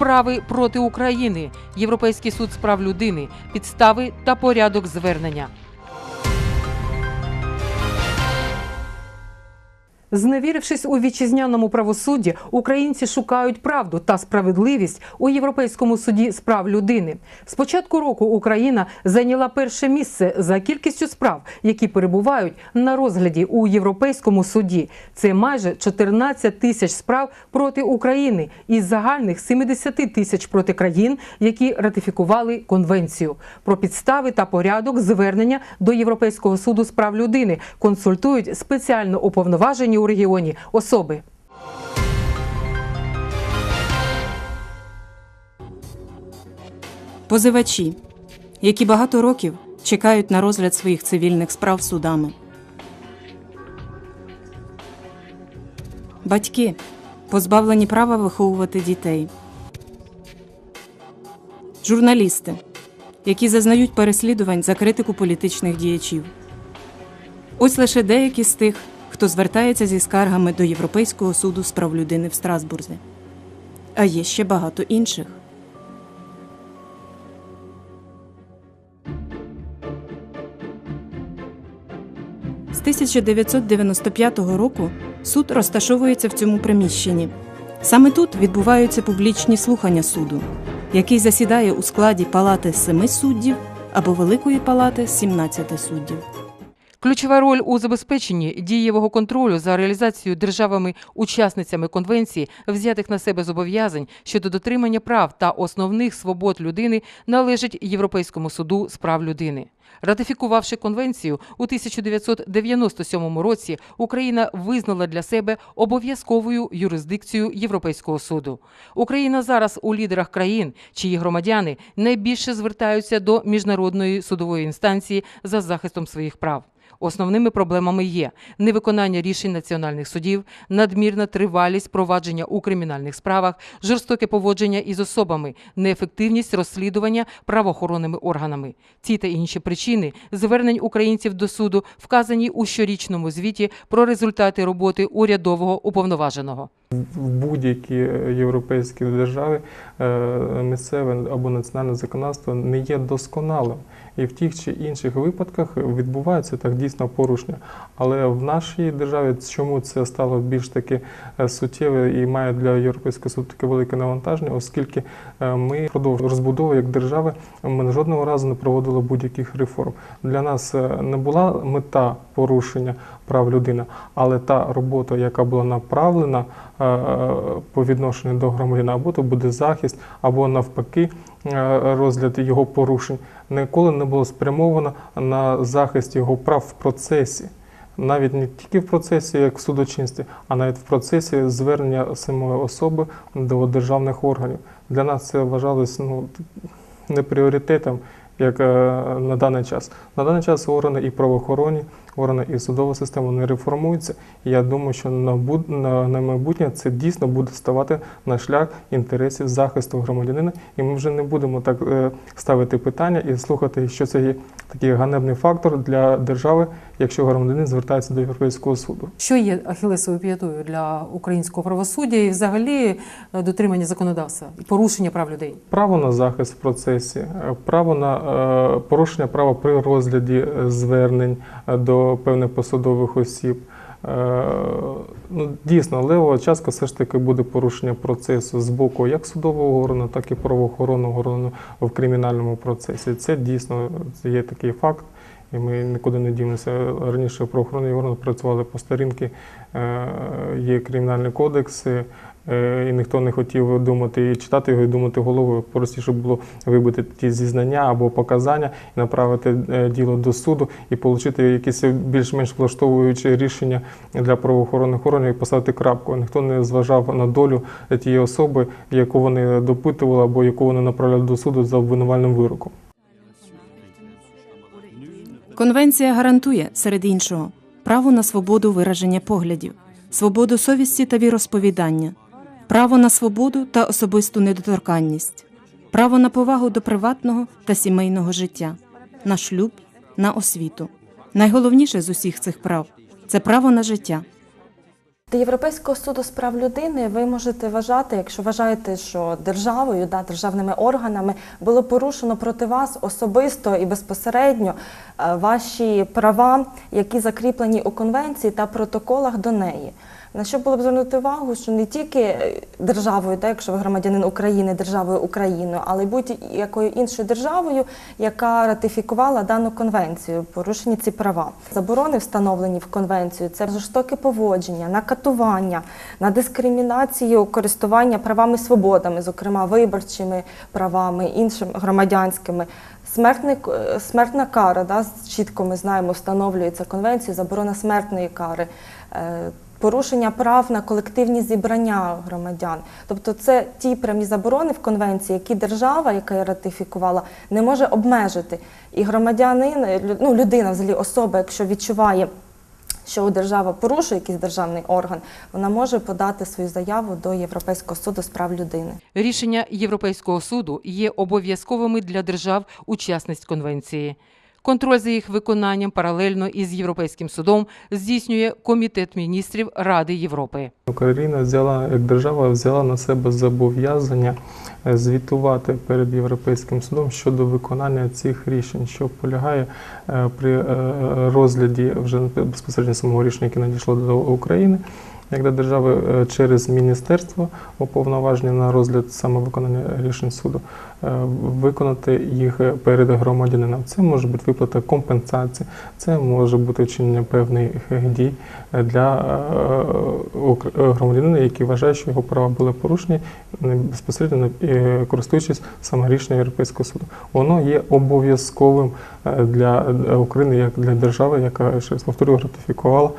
Справи проти України, Європейський суд з прав людини, підстави та порядок звернення. Зневірившись у вітчизняному правосудді, українці шукають правду та справедливість у Європейському суді з прав людини. З початку року Україна зайняла перше місце за кількістю справ, які перебувають на розгляді у Європейському суді. Це майже 14 тисяч справ проти України із загальних 70 тисяч проти країн, які ратифікували конвенцію. Про підстави та порядок звернення до Європейського суду з прав людини консультують спеціально уповноважені у регіоні особи. Позивачі, які багато років чекають на розгляд своїх цивільних справ судами. Батьки, позбавлені права виховувати дітей. Журналісти, які зазнають переслідувань за критику політичних діячів. Ось лише деякі з тих, хто звертається зі скаргами до Європейського суду з прав людини в Страсбурзі. А є ще багато інших. З 1995 року суд розташовується в цьому приміщенні. Саме тут відбуваються публічні слухання суду, який засідає у складі палати семи суддів або Великої палати 17 суддів. Ключова роль у забезпеченні дієвого контролю за реалізацією державами-учасницями конвенції взятих на себе зобов'язань щодо дотримання прав та основних свобод людини належить Європейському суду з прав людини. Ратифікувавши конвенцію у 1997 році, Україна визнала для себе обов'язковою юрисдикцію Європейського суду. Україна зараз у лідерах країн, чиї громадяни найбільше звертаються до міжнародної судової інстанції за захистом своїх прав. Основними проблемами є невиконання рішень національних судів, надмірна тривалість провадження у кримінальних справах, жорстоке поводження із особами, неефективність розслідування правоохоронними органами. Ці та інші причини звернень українців до суду вказані у щорічному звіті про результати роботи урядового уповноваженого. В будь-якій е, європейській державі е, місцеве або національне законодавство не є досконалим. І в тих чи інших випадках відбуваються так дійсно порушення. Але в нашій державі чому це стало більш таки е, суттєве і має для Європейського суду таке велике навантаження, оскільки ми впродовж розбудови як держави ми жодного разу не проводили будь-яких реформ. Для нас не була мета порушення прав людини, але та робота, яка була направлена е, по відношенню до громадянина, або то буде захист, або навпаки е, розгляд його порушень, ніколи не було спрямовано на захист його прав в процесі. Навіть не тільки в процесі, як в судочинстві, а навіть в процесі звернення самої особи до державних органів. Для нас це вважалось ну, не пріоритетом, як е, на даний час. На даний час органи і правоохоронні, органи і судова система вони реформуються. І я думаю, що на, буд- на, на майбутнє це дійсно буде ставати на шлях інтересів захисту громадянина. І ми вже не будемо так е, ставити питання і слухати, що це є такий ганебний фактор для держави, якщо громадянин звертається до Європейського суду. Що є ахілесовою п'ятою для українського правосуддя і взагалі е, дотримання законодавства і порушення прав людей? Право на захист в процесі, е, право на е, порушення права при розгляді е, звернень е, певних посадових осіб. Е, Ну, дійсно, левова частка все ж таки буде порушення процесу з боку як судового органу, так і правоохоронного органу в кримінальному процесі. Це дійсно є такий факт. І ми нікуди не дівнемося. Раніше правоохоронні органи працювали по старінки, е, є кримінальний кодекс, е, і ніхто не хотів думати і читати його і думати головою. Простіше було вибити ті зізнання або показання і направити е, діло до суду і отримати якісь більш-менш влаштовуючі рішення для правоохоронних органів і поставити крапку. Ніхто не зважав на долю тієї особи, яку вони допитували або яку вони направляли до суду за обвинувальним вироком. Конвенція гарантує, серед іншого, право на свободу вираження поглядів, свободу совісті та віросповідання, право на свободу та особисту недоторканність, право на повагу до приватного та сімейного життя, на шлюб, на освіту. Найголовніше з усіх цих прав це право на життя. До Європейського суду з прав людини ви можете вважати, якщо вважаєте, що державою, да, державними органами було порушено проти вас особисто і безпосередньо е, ваші права, які закріплені у конвенції та протоколах до неї. На що було б звернути увагу, що не тільки е, державою, да, якщо ви громадянин України, державою Україною, але й будь-якою іншою державою, яка ратифікувала дану конвенцію, порушені ці права. Заборони, встановлені в конвенцію, це жорстоке поводження, на катування, на дискримінацію користування правами і свободами, зокрема виборчими правами, іншими громадянськими. Смертний, е, смертна кара, да, чітко ми знаємо, встановлюється конвенцією, заборона смертної кари. Е, Порушення прав на колективні зібрання громадян, тобто це ті прямі заборони в конвенції, які держава, яка її ратифікувала, не може обмежити. І громадянин, лю- ну людина, взагалі особа, якщо відчуває, що держава порушує якийсь державний орган, вона може подати свою заяву до Європейського суду з прав людини. Рішення Європейського суду є обов'язковими для держав-учасниць конвенції. Контроль за їх виконанням паралельно із Європейським судом здійснює Комітет міністрів Ради Європи. Україна взяла як держава взяла на себе зобов'язання е, звітувати перед європейським судом щодо виконання цих рішень, що полягає е, при е, розгляді вже безпосередньо самого рішення, яке надійшло до України. Як до держави е, через міністерство уповноважені на розгляд саме виконання рішень суду, е, виконати їх перед громадянином. Це може бути виплата компенсації, це може бути вчинення певних дій для е, громадянина, який вважає, що його права були порушені безпосередньо користуючись саме рішенням Європейського суду. Воно є обов'язковим для України як для держави, яка ще раз повторюю, ратифікувала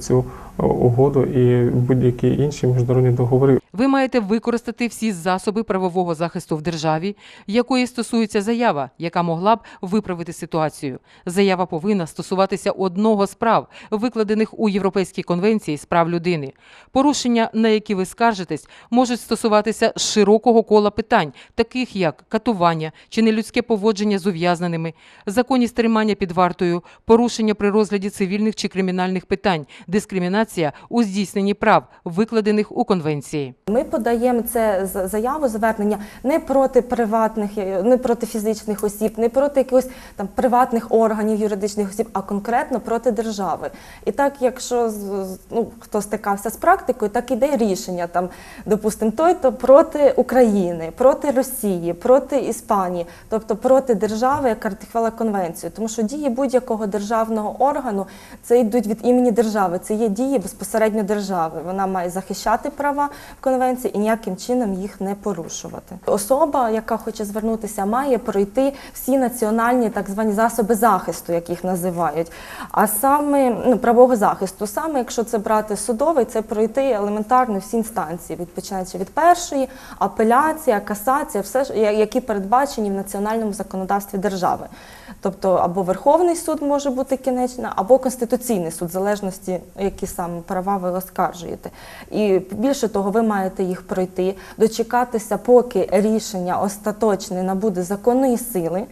цю угоду і будь-які інші міжнародні договори. Ви маєте використати всі засоби правового захисту в державі, якої стосується заява, яка могла б виправити ситуацію. Заява повинна стосуватися одного з прав, викладених у Європейській конвенції з прав людини. Порушення, на які ви скаржитесь, можуть стосуватися широкого кола питань, таких як катування чи нелюдське поводження з ув'язненими, законність тримання під вартою, порушення при розгляді цивільних чи кримінальних питань, дискримінація у здійсненні прав, викладених у конвенції. Ми подаємо це заяву, звернення не проти приватних, е, не проти фізичних осіб, не проти якихось там приватних органів юридичних осіб, а конкретно проти держави. І так, якщо ну, хто стикався з практикою, так іде рішення там, допустимо, той то проти України, проти Росії, проти Іспанії, тобто проти держави, яка ратифікувала конвенцію. Тому що дії будь-якого державного органу це йдуть від імені держави. Це є дії безпосередньо держави. Вона має захищати права в конвенції і ніяким чином їх не порушувати. Особа, яка хоче звернутися, має пройти всі національні так звані засоби захисту, як їх називають. А саме ну, правового захисту, саме якщо це брати судовий, це пройти елементарно всі інстанції, від починаючи від першої, апеляція, касація, все які передбачені в національному законодавстві держави. Тобто або Верховний суд може бути кінечна, або Конституційний суд, в залежності, які саме права ви оскаржуєте. І більше того, ви маєте їх пройти, дочекатися, поки рішення остаточне набуде законної сили.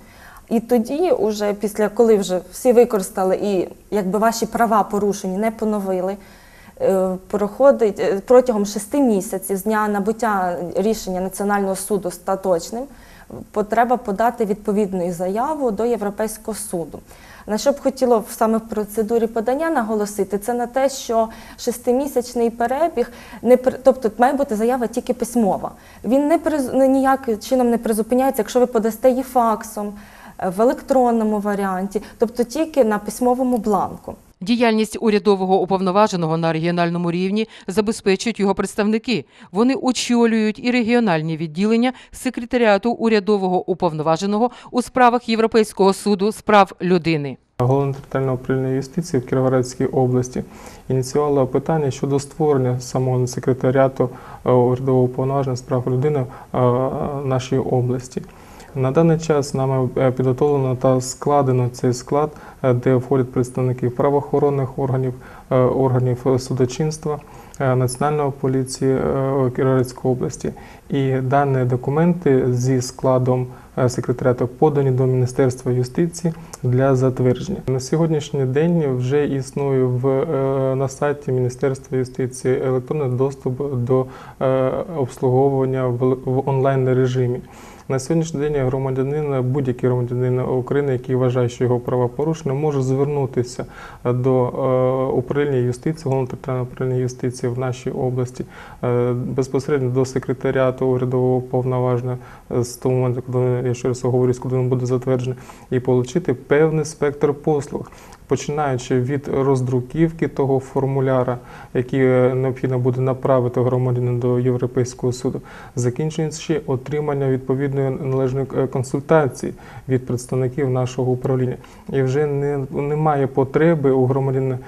І тоді, уже після коли вже всі використали і якби ваші права порушені, не поновили. е, Проходить е, протягом шести місяців з дня набуття рішення Національного суду остаточним, потреба подати відповідну заяву до Європейського суду. На що б хотіло саме в процедурі подання наголосити, це на те, що шестимісячний перебіг не тобто має бути заява тільки письмова. Він не ніяким чином не призупиняється, якщо ви подасте її факсом в електронному варіанті, тобто тільки на письмовому бланку. Діяльність урядового уповноваженого на регіональному рівні забезпечують його представники. Вони очолюють і регіональні відділення секретаріату урядового уповноваженого у справах Європейського суду з прав людини. Головне територіальне управління юстиції в Кіровоградській області ініціювало питання щодо створення самого секретаріату е, урядового уповноваження з прав людини е, нашої області. На даний час нами е, підготовлено та складено цей склад, е, де входять представники правоохоронних органів, е, органів судочинства, Національної поліції Кіровоградської області. І дані документи зі складом секретаріату подані до Міністерства юстиції для затвердження. На сьогоднішній день вже існує в, на сайті Міністерства юстиції електронний доступ до обслуговування в онлайн режимі. На сьогоднішній день громадянин, будь-який громадянин України, який вважає, що його права порушені, може звернутися до е, управління юстиції, головного територіального управління юстиції в нашій області е, безпосередньо до секретаріату урядового повноваження е, з того моменту, коли я ще раз говорю, коли він буде затверджений, і отримати певний спектр послуг. Починаючи від роздруківки того формуляра, який е, необхідно буде направити громадянину до Європейського суду, закінчуючи отримання відповідної належної е, консультації від представників нашого управління. І вже не, немає потреби у громадянина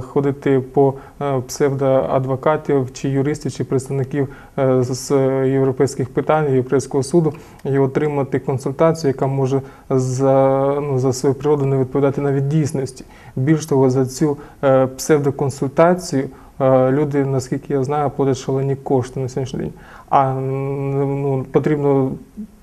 ходити по е, псевдоадвокатів чи юристів, чи представників е, з європейських питань Європейського суду і отримати консультацію, яка може за, ну, за свою природу не відповідати навіть дійсності. Більш того, за цю е, псевдоконсультацію е, люди, наскільки я знаю, платять шалені кошти на сьогоднішній день. А ну, потрібно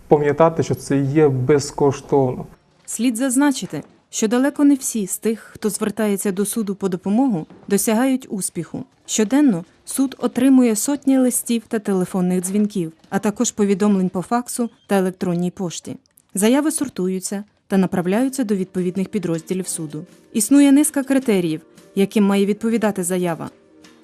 пам'ятати, що це є безкоштовно. Слід зазначити, що далеко не всі з тих, хто звертається до суду по допомогу, досягають успіху. Щоденно суд отримує сотні листів та телефонних дзвінків, а також повідомлень по факсу та електронній пошті. Заяви сортуються та направляються до відповідних підрозділів суду. Існує низка критеріїв, яким має відповідати заява.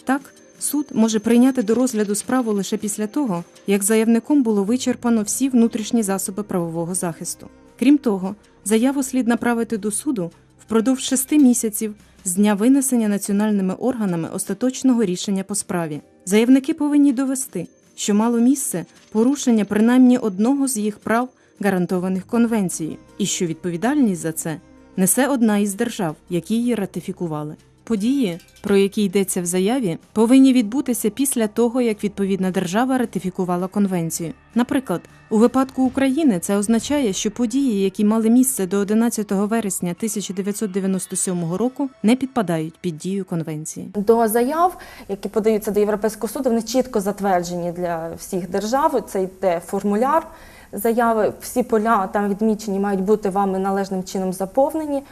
Так, суд може прийняти до розгляду справу лише після того, як заявником було вичерпано всі внутрішні засоби правового захисту. Крім того, заяву слід направити до суду впродовж шести місяців з дня винесення національними органами остаточного рішення по справі. Заявники повинні довести, що мало місце порушення принаймні одного з їх прав, гарантованих конвенцією, і що відповідальність за це несе одна із держав, які її ратифікували. Події, про які йдеться в заяві, повинні відбутися після того, як відповідна держава ратифікувала конвенцію. Наприклад, у випадку України це означає, що події, які мали місце до 11 вересня 1997 року, не підпадають під дію конвенції. До заяв, які подаються до Європейського суду, вони чітко затверджені для всіх держав. Це йде формуляр заяви. Всі поля там відмічені мають бути вами належним чином заповнені.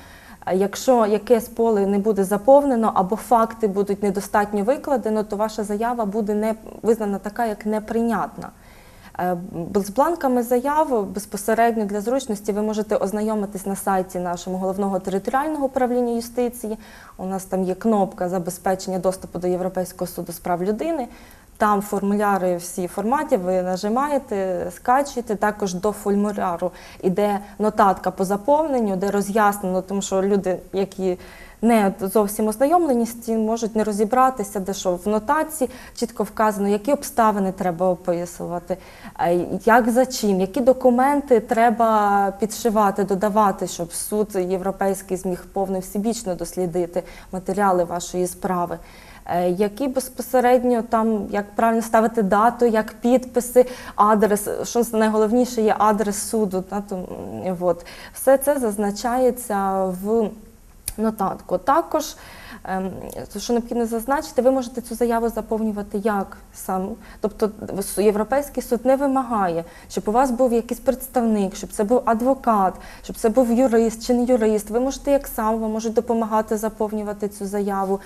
Якщо якесь поле не буде заповнено або факти будуть недостатньо викладено, то ваша заява буде не визнана така, як неприйнятна. Е, З бланками заяв безпосередньо для зручності ви можете ознайомитись на сайті нашого головного територіального управління юстиції. У нас там є кнопка забезпечення доступу до Європейського суду з прав людини. Там формуляри всі форматі, ви нажимаєте, скачуєте. Також до формуляру іде нотатка по заповненню, де роз'яснено, тому що люди, які не зовсім ознайомлені з цим, можуть не розібратися, де що в нотації чітко вказано, які обставини треба описувати, е, як за чим, які документи треба підшивати, додавати, щоб суд європейський зміг повно всебічно дослідити матеріали вашої справи. Е, Які безпосередньо там, як правильно ставити дату, як підписи, адрес, що найголовніше є адрес суду. Та, то, от. Все це зазначається в нотатку. Також, ем, що необхідно зазначити, ви можете цю заяву заповнювати як сам. Тобто Європейський суд не вимагає, щоб у вас був якийсь представник, щоб це був адвокат, щоб це був юрист чи не юрист. Ви можете як сам, вам можуть допомагати заповнювати цю заяву.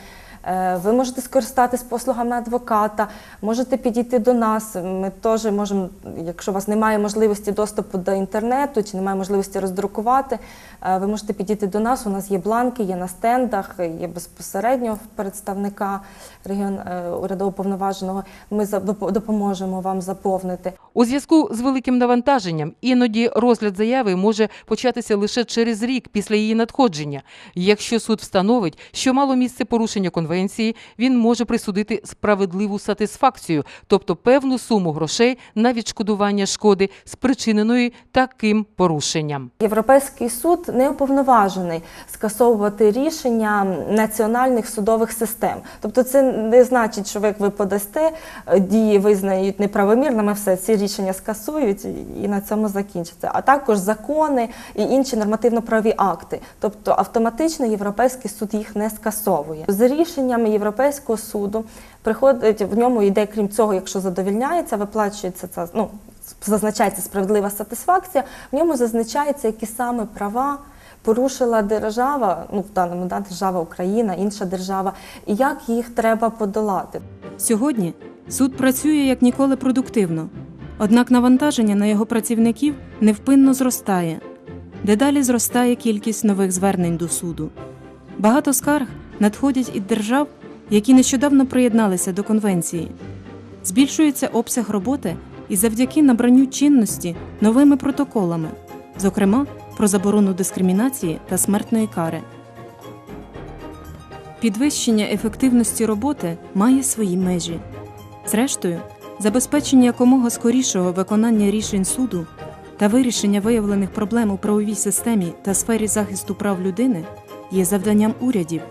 Е, Ви можете скористатись послугами адвоката, можете підійти до нас. Ми теж можемо, якщо у вас немає можливості доступу до інтернету чи немає можливості роздрукувати, е, ви можете підійти до нас. У нас є бланки, є на стендах, є безпосередньо представника регіон е, урядово повноваженого. Ми допоможемо вам заповнити. У зв'язку з великим навантаженням іноді розгляд заяви може початися лише через рік після її надходження, якщо суд встановить, що мало місце порушення конвенції конвенції, він може присудити справедливу сатисфакцію, тобто певну суму грошей на відшкодування шкоди, спричиненої таким порушенням. Європейський суд не уповноважений скасовувати рішення національних судових систем. Тобто, це не значить, що ви, як ви подасте, е, дії визнають неправомірними, все ці рішення скасують і- на цьому закінчиться. А також закони і інші нормативно-правові акти. Тобто автоматично європейський суд їх не скасовує. За рішеннями Європейського суду приходить в ньому йде, крім цього, якщо задовільняється, виплачується це ну. Зазначається справедлива сатисфакція, в ньому зазначається, які саме права порушила держава, ну в даному да, держава Україна, інша держава, і як їх треба подолати. Сьогодні суд працює як ніколи продуктивно, однак навантаження на його працівників невпинно зростає. Дедалі зростає кількість нових звернень до суду. Багато скарг надходять від держав, які нещодавно приєдналися до конвенції. Збільшується обсяг роботи і завдяки набранню чинності новими протоколами, зокрема про заборону дискримінації та смертної кари. Підвищення ефективності роботи має свої межі. Зрештою, забезпечення якомога скорішого виконання рішень суду та вирішення виявлених проблем у правовій системі та сфері захисту прав людини є завданням урядів,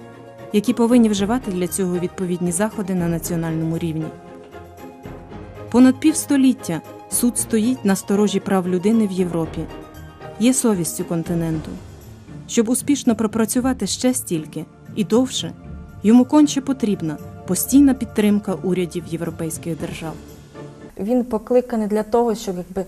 які повинні вживати для цього відповідні заходи на національному рівні. Понад півстоліття суд стоїть на сторожі прав людини в Європі, є совістю континенту. Щоб успішно пропрацювати ще стільки і довше, йому конче потрібна постійна підтримка урядів європейських держав. Він покликаний для того, щоб якби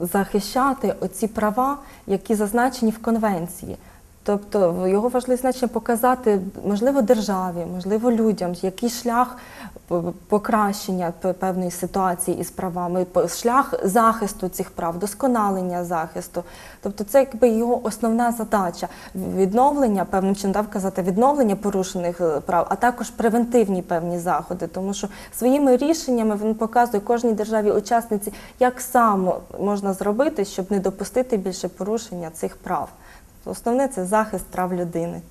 захищати оці права, які зазначені в конвенції. Тобто його важливе значення показати, можливо, державі, можливо, людям, який шлях покращення певної ситуації із правами, шлях захисту цих прав, досконалення захисту. Тобто, це якби його основна задача відновлення, певним чином дав казати, відновлення порушених е, прав, а також превентивні певні заходи. Тому що своїми рішеннями він показує кожній державі-учасниці, як саме можна зробити, щоб не допустити більше порушення цих прав. Основне це захист прав людини.